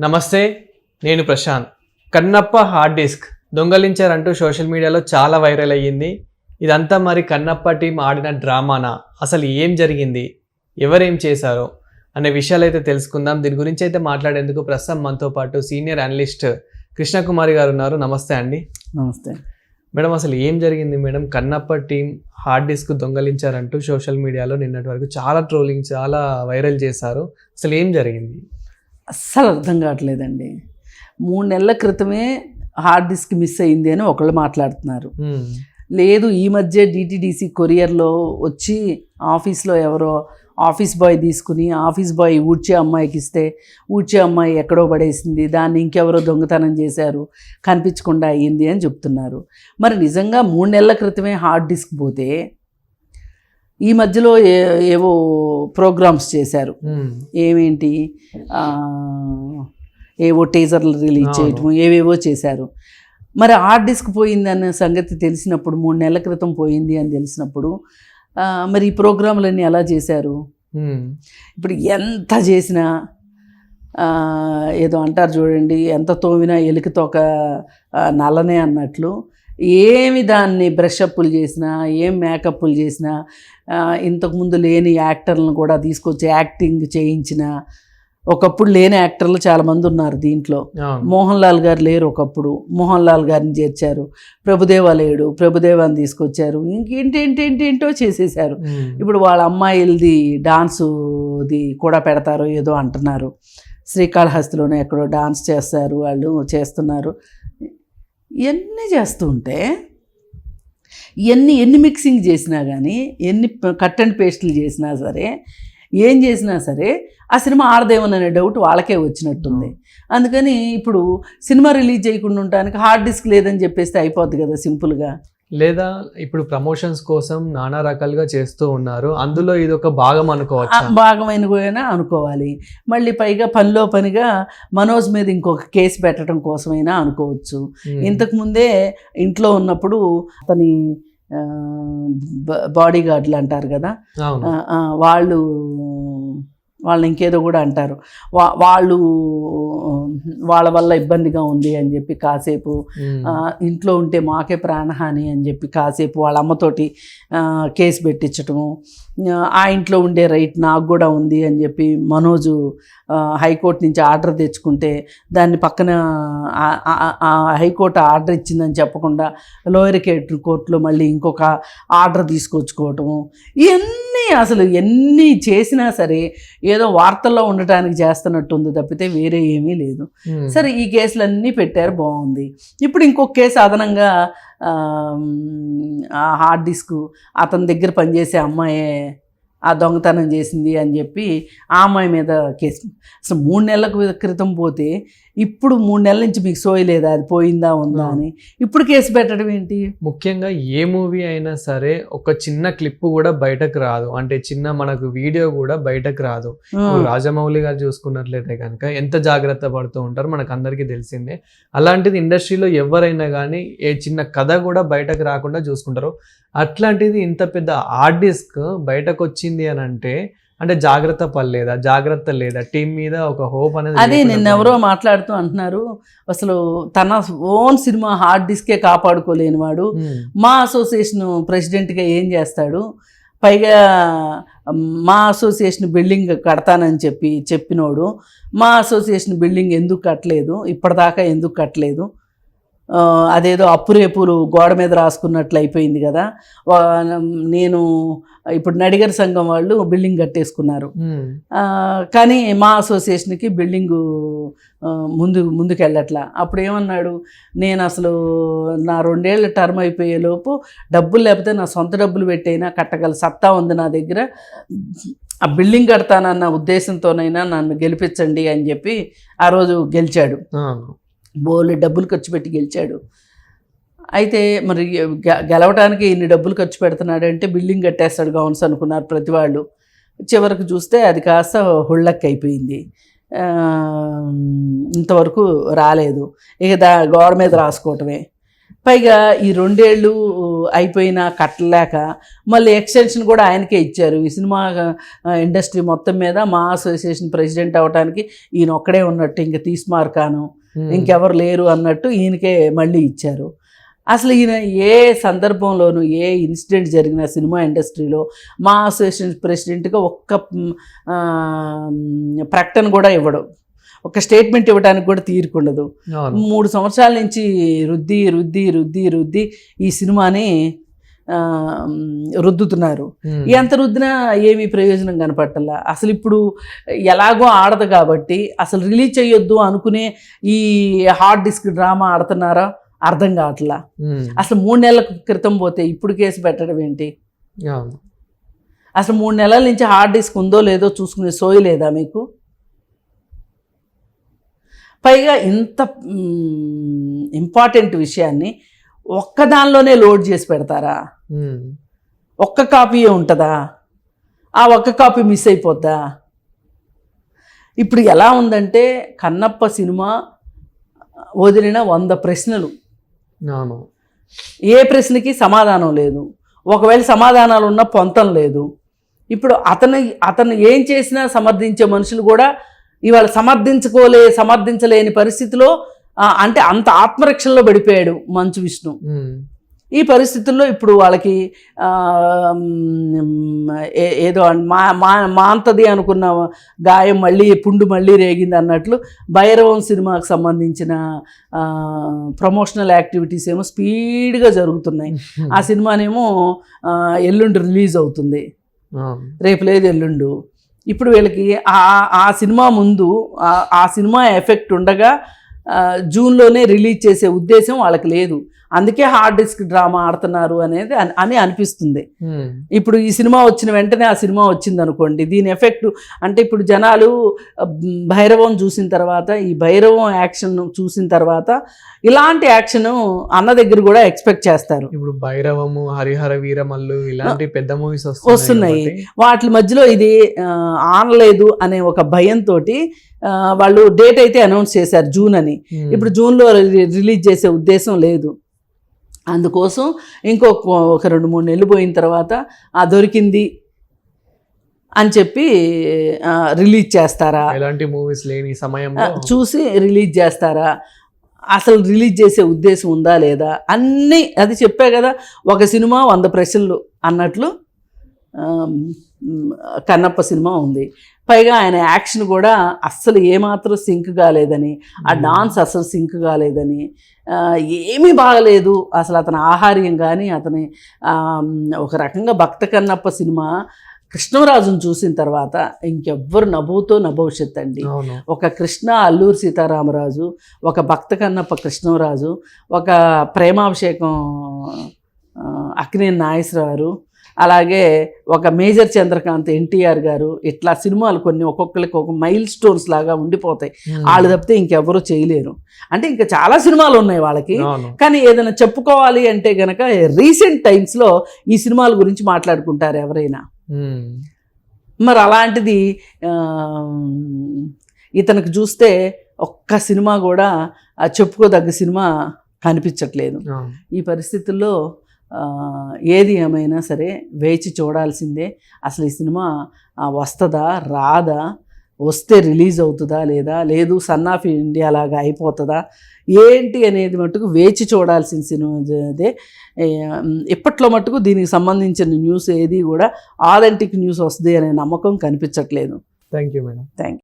నమస్తే నేను Prashanth. Kannappa hard disk. దొంగలించారంటూ social మీడియాలో చాలా వైరల్ అయ్యింది. ఇదంతా మరి కన్నప్ప టీం ఆడిన డ్రామానా? అసలు ఏం జరిగింది? ఎవరేం చేశారో? అనే విషయాలు అయితే తెలుసుకుందాం. దీని గురించి అయితే మాట్లాడేందుకు ప్రస్తుతం మనతో పాటు సీనియర్ అనలిస్ట్ కృష్ణకుమారి గారు ఉన్నారు. నమస్తే అండి. నమస్తే. మేడం అసలు ఏం జరిగింది madam? Kannappa team hard disk దొంగలించారంటూ social మీడియాలో నిన్నటి వరకు చాలా ట్రోలింగ్ చాలా వైరల్ చేశారు. అసలు ఏం జరిగింది? అస్సలు అర్థం కావట్లేదండి. మూడు నెలల క్రితమే హార్డ్ డిస్క్ మిస్ అయింది అని ఒకళ్ళు మాట్లాడుతున్నారు. లేదు ఈ మధ్య డిటిడిసి కొరియర్లో వచ్చి ఆఫీస్లో ఎవరో ఆఫీస్ బాయ్ తీసుకుని ఆఫీస్ బాయ్ ఊడ్చే అమ్మాయికి ఇస్తే ఊడ్చే అమ్మాయి ఎక్కడో పడేసింది దాన్ని ఇంకెవరో దొంగతనం చేశారు కనిపించకుండా అయ్యింది అని చెప్తున్నారు. మరి నిజంగా మూడు నెలల క్రితమే హార్డ్ డిస్క్ పోతే ఈ మధ్యలో ఏ ఏవో ప్రోగ్రామ్స్ చేశారు. ఏమేంటి ఏవో టీజర్లు రిలీజ్. చేయటం ఏవేవో చేశారు మరి హార్డ్ డిస్క్ పోయిందన్న సంగతి తెలిసినప్పుడు మూడు నెలల క్రితం పోయింది అని తెలిసినప్పుడు మరి ఈ ప్రోగ్రాంలన్నీ ఎలా చేశారు. ఇప్పుడు ఎంత చేసినా ఏదో అంటారు చూడండి ఎంత తోమినా ఎలికి తోక ఆ, నల్లనే అన్నట్లు ఏమి దాన్ని బ్రష్ అప్పులు చేసినా ఏం మేకప్లు చేసినా ఇంతకుముందు లేని యాక్టర్లను కూడా తీసుకొచ్చి యాక్టింగ్ చేయించిన ఒకప్పుడు లేని యాక్టర్లు చాలామంది ఉన్నారు దీంట్లో. మోహన్ లాల్ గారు లేరు ఒకప్పుడు. మోహన్ లాల్ గారిని చేర్చారు. ప్రభుదేవ లేడు ప్రభుదేవాని తీసుకొచ్చారు. ఇంకేంటేంటేంటేంటో చేసేసారు. ఇప్పుడు వాళ్ళ అమ్మాయిలది డాన్సుది కూడా పెడతారు ఏదో అంటున్నారు. శ్రీకాళహస్తిలోనే ఎక్కడో డాన్స్ చేస్తారు వాళ్ళు చేస్తున్నారు. ఇవన్నీ చేస్తూ ఉంటే ఇవన్నీ ఎన్ని మిక్సింగ్ చేసినా కానీ ఎన్ని కట్ అండ్ పేస్టులు చేసినా సరే ఏం చేసినా సరే ఆ సినిమా ఆడదేమోననే డౌట్ వాళ్ళకే వచ్చినట్టుంది. అందుకని ఇప్పుడు సినిమా రిలీజ్ చేయకుండా ఉండడానికి హార్డ్ డిస్క్ లేదని చెప్పేస్తే అయిపోద్ది కదా సింపుల్గా. లేదా ఇప్పుడు ప్రమోషన్స్ కోసం నానా రకాలుగా చేస్తూ ఉన్నారు. అందులో ఇది ఒక భాగం అనుకోవచ్చా? భాగమైన కూడా అనుకోవాలి. మళ్ళీ పైగా పనిలో పనిగా మనోజ్ మీద ఇంకొక కేసు పెట్టడం కోసమైనా అనుకోవచ్చు. ఇంతకు ముందే ఇంట్లో ఉన్నప్పుడు అతని బాడీ గార్డులు అంటారు కదా? వాళ్ళు వాళ్ళని ఇంకేదో కూడా అంటారు. వా వాళ్ళు వాళ్ళ వల్ల ఇబ్బందిగా ఉంది అని చెప్పి కాసేపు ఇంట్లో ఉంటే మాకే ప్రాణహాని అని చెప్పి కాసేపు వాళ్ళ అమ్మతోటి కేసు పెట్టించటము ఆ, ఇంట్లో ఉండే రైట్ నాకు కూడా ఉంది అని చెప్పి మనోజు హైకోర్టు నుంచి ఆర్డర్ తెచ్చుకుంటే దాన్ని పక్కన హైకోర్టు ఆర్డర్ ఇచ్చిందని చెప్పకుండా లోయర్ కోర్టులో మళ్ళీ ఇంకొక ఆర్డర్ తీసుకొచ్చుకోవటము. ఇవన్నీ అసలు ఎన్ని చేసినా సరే ఏదో వార్తల్లో ఉండటానికి చేస్తున్నట్టుంది తప్పితే వేరే ఏమీ లేదు. సరే ఈ కేసులన్నీ పెట్టారు బాగుంది. ఇప్పుడు ఇంకొక కేసు అదనంగా హార్డ్ డిస్క్ అతని దగ్గర పనిచేసే అమ్మాయే ఆ దొంగతనం చేసింది అని చెప్పి ఆ అమ్మాయి మీద కేసు. అసలు మూడు నెలల క్రితం పోతే ఇప్పుడు మూడు నెలల నుంచి మీకు సోయలేదా అది పోయిందా ఉందా అని. ఇప్పుడు కేసు పెట్టడం ఏంటి? ముఖ్యంగా ఏ మూవీ అయినా సరే ఒక చిన్న క్లిప్ కూడా బయటకు రాదు. అంటే చిన్న మనకు వీడియో కూడా బయటకు రాదు. రాజమౌళి గారు చూసుకున్నట్లయితే కనుక ఎంత జాగ్రత్త పడుతూ ఉంటారు మనకు అందరికీ తెలిసిందే. అలాంటిది ఇండస్ట్రీలో ఎవరైనా కానీ ఏ చిన్న కథ కూడా బయటకు రాకుండా చూసుకుంటారు. అట్లాంటిది ఇంత పెద్ద హార్డ్ డిస్క్ బయటకు వచ్చింది అని అంటే అంటే జాగ్రత్త పడలేదా? జాగ్రత్త లేదా? టీం మీద ఒక హోప్ అనేది అదే నిన్న ఎవరో మాట్లాడుతూ అంటున్నారు అసలు తన ఓన్ సినిమా హార్డ్ డిస్కే కాపాడుకోలేని వాడు ఉమ్, మా అసోసియేషన్ ప్రెసిడెంట్గా ఏం చేస్తాడు? పైగా మా అసోసియేషన్ బిల్డింగ్ కడతానని చెప్పి చెప్పినోడు. మా అసోసియేషన్ బిల్డింగ్ ఎందుకు కట్టలేదు? ఇప్పటిదాకా ఎందుకు కట్టలేదు? అదేదో అప్పురేపులు గోడ మీద రాసుకున్నట్లు అయిపోయింది కదా. నేను ఇప్పుడు నడిగర్ సంఘం వాళ్ళు బిల్డింగ్ కట్టేసుకున్నారు. కానీ మా అసోసియేషన్కి బిల్డింగు ముందు ముందుకు వెళ్ళట్లా అప్పుడు ఏమన్నాడు నేను అసలు నా రెండేళ్ళ టర్మ్ అయిపోయేలోపు డబ్బులు లేకపోతే నా సొంత డబ్బులు పెట్టైనా కట్టగల సత్తా ఉంది నా దగ్గర. ఆ బిల్డింగ్ కడతానన్న ఉద్దేశంతోనైనా నన్ను గెలిపించండి అని చెప్పి ఆ రోజు గెలిచాడు. బోలు డబ్బులు ఖర్చు పెట్టి గెలిచాడు. అయితే మరి గె- గెలవడానికి ఇన్ని డబ్బులు ఖర్చు పెడుతున్నాడు అంటే బిల్డింగ్ కట్టేస్తాడు గౌన్స్ అనుకున్నారు ప్రతి వాళ్ళు. చివరికి చూస్తే అది కాస్త హుళ్ళక్ అయిపోయింది. ఇంతవరకు రాలేదు. ఇక దా గోడ మీద రాసుకోవటమే. పైగా ఈ రెండేళ్ళు అయిపోయినా కట్టలేక మళ్ళీ ఎక్స్టెన్షన్ కూడా ఆయనకే ఇచ్చారు. ఈ సినిమా ఇండస్ట్రీ మొత్తం మీద మా అసోసియేషన్ ప్రెసిడెంట్ అవ్వటానికి ఈయన ఒక్కడే ఉన్నట్టు ఇంక తీస్మార్కాను ఉమ్. ఇంకెవరు లేరు అన్నట్టు ఈయనకే మళ్ళీ ఇచ్చారు. అసలు ఈయన ఏ సందర్భంలోనూ ఏ ఇన్సిడెంట్ జరిగిన సినిమా ఇండస్ట్రీలో మా అసోసియేషన్ ప్రెసిడెంట్గా ఒక్క ప్రకటన కూడా ఇవ్వడు. ఒక స్టేట్మెంట్ ఇవ్వడానికి కూడా తీరుకుండదు మూడు సంవత్సరాల నుంచి రుద్ది రుద్ది రుద్ది రుద్ది ఈ సినిమాని రుద్దుతున్నారు. ఎంత రుద్దినా ఏమీ ప్రయోజనం కనపట్టల్లా అసలు ఇప్పుడు ఎలాగో ఆడదు కాబట్టి అసలు రిలీజ్ చేయొద్దు అనుకునే ఈ హార్డ్ డిస్క్ డ్రామా ఆడుతున్నారా? అర్థం కావట్లా. అసలు మూడు నెలల క్రితం పోతే ఇప్పుడు కేసు పెట్టడం ఏంటి? అసలు మూడు నెలల నుంచి హార్డ్ డిస్క్ ఉందో లేదో చూసుకునే సోయి లేదా మీకు? పైగా ఇంత ఇంపార్టెంట్ విషయాన్ని ఒక్క దానిలోనే లోడ్ చేసి పెడతారా. ఒక్క కాపీయే ఉంటుందా? ఆ ఒక్క కాపీ మిస్ అయిపోద్దా? ఇప్పుడు ఎలా ఉందంటే కన్నప్ప సినిమా వదిలిన వంద ప్రశ్నలు. ఏ ప్రశ్నకి సమాధానం లేదు. ఒకవేళ సమాధానాలు ఉన్న పొంతం లేదు. ఇప్పుడు అతను అతను ఏం చేసినా సమర్థించే మనుషులు కూడా ఇవాళ సమర్థించుకోలే సమర్థించలేని పరిస్థితిలో అంటే అంత ఆత్మరక్షణలో పడిపోయాడు మంచు విష్ణు. ఈ పరిస్థితుల్లో ఇప్పుడు వాళ్ళకి ఏదో మా మా మాంతది అనుకున్న గాయం మళ్ళీ పుండు మళ్ళీ రేగింది అన్నట్లు భైరవం సినిమాకు సంబంధించిన ప్రమోషనల్ యాక్టివిటీస్ ఏమో స్పీడ్గా జరుగుతున్నాయి. ఆ సినిమానేమో ఎల్లుండి రిలీజ్ అవుతుంది. రేపు లేదు ఎల్లుండు. ఇప్పుడు వీళ్ళకి ఆ ఆ సినిమా ముందు ఆ- సినిమా ఎఫెక్ట్ ఉండగా జూన్లోనే రిలీజ్ చేసే ఉద్దేశం వాళ్ళకి లేదు. అందుకే హార్డ్ డిస్క్ డ్రామా ఆడుతున్నారు అనేది అన్- అని అనిపిస్తుంది. ఉమ్. ఇప్పుడు ఈ సినిమా వచ్చిన వెంటనే ఆ సినిమా వచ్చింది అనుకోండి దీని ఎఫెక్ట్ అంటే ఇప్పుడు జనాలు భైరవం చూసిన తర్వాత ఈ భైరవం యాక్షన్ చూసిన తర్వాత ఇలాంటి యాక్షన్ అన్న దగ్గర కూడా ఎక్స్పెక్ట్ చేస్తారు. ఇప్పుడు భైరవము హరిహర వీరమల్లు ఇలాంటి పెద్ద మూవీస్ వస్తున్నాయి. వాటి మధ్యలో ఇది ఆనలేదు అనే ఒక భయంతో వాళ్ళు డేట్ అయితే అనౌన్స్ చేశారు జూన్ అని. ఇప్పుడు జూన్లో రి- రిలీజ్ చేసే ఉద్దేశం లేదు. అందుకోసం ఇంకో ఒక రెండు మూడు నెలలు పోయిన తర్వాత ఆ దొరికింది అని చెప్పి రిలీజ్ చేస్తారా? ఎలాంటి మూవీస్ లేని ఆ, సమయంలో చూసి రిలీజ్ చేస్తారా? అసలు రిలీజ్ చేసే ఉద్దేశం ఉందా లేదా? అన్నీ అది చెప్పా కదా ఒక సినిమా వంద ప్రశ్నలు అన్నట్లు కన్నప్ప సినిమా ఉంది. పైగా ఆయన యాక్షన్ కూడా అస్సలు ఏమాత్రం సింక్ కాలేదని ఆ డాన్స్ అసలు సింక్ కాలేదని ఏమీ బాగలేదు. అసలు అతని ఆహార్యం కానీ అతని ఒక రకంగా భక్త కన్నప్ప సినిమా కృష్ణరాజును చూసిన తర్వాత ఇంకెవ్వరు నభూతో నభవిష్యత్ అండి ఒక కృష్ణ అల్లూరి సీతారామరాజు ఒక భక్త కన్నప్ప కృష్ణరాజు ఒక ప్రేమాభిషేకం అక్కినేని నాగేశ్వరరావు అలాగే ఒక మేజర్ చంద్రకాంత్ ఎన్టీఆర్ గారు ఇట్లా సినిమాలు కొన్ని ఒక్కొక్కరికి ఒక మైల్ స్టోన్స్ లాగా ఉండిపోతాయి. వాళ్ళు తప్పితే ఇంకెవరూ చేయలేరు అంటే ఇంకా చాలా సినిమాలు ఉన్నాయి వాళ్ళకి కానీ ఏదైనా చెప్పుకోవాలి అంటే గనక రీసెంట్ టైమ్స్లో ఈ సినిమాల గురించి మాట్లాడుకుంటారు ఎవరైనా ఉమ్. మరి అలాంటిది ఇతనికి చూస్తే ఒక్క సినిమా కూడా చెప్పుకోదగ్గ సినిమా కనిపించట్లేదు. ఈ పరిస్థితుల్లో ఏది ఏమైనా సరే వేచి చూడాల్సిందే. అసలు ఈ సినిమా వస్తుందా రాదా వస్తే రిలీజ్ అవుతుందా లేదా లేదు సన్ ఆఫ్ ఇండియా లాగా అయిపోతుందా ఏంటి అనేది మట్టుకు వేచి చూడాల్సిన సినిమా అదే. ఏ, ఇప్పట్లో మట్టుకు దీనికి సంబంధించిన న్యూస్ ఏది కూడా ఆథెంటిక్ న్యూస్ వస్తుంది అనే నమ్మకం కనిపించట్లేదు. Thank you madam. Thank you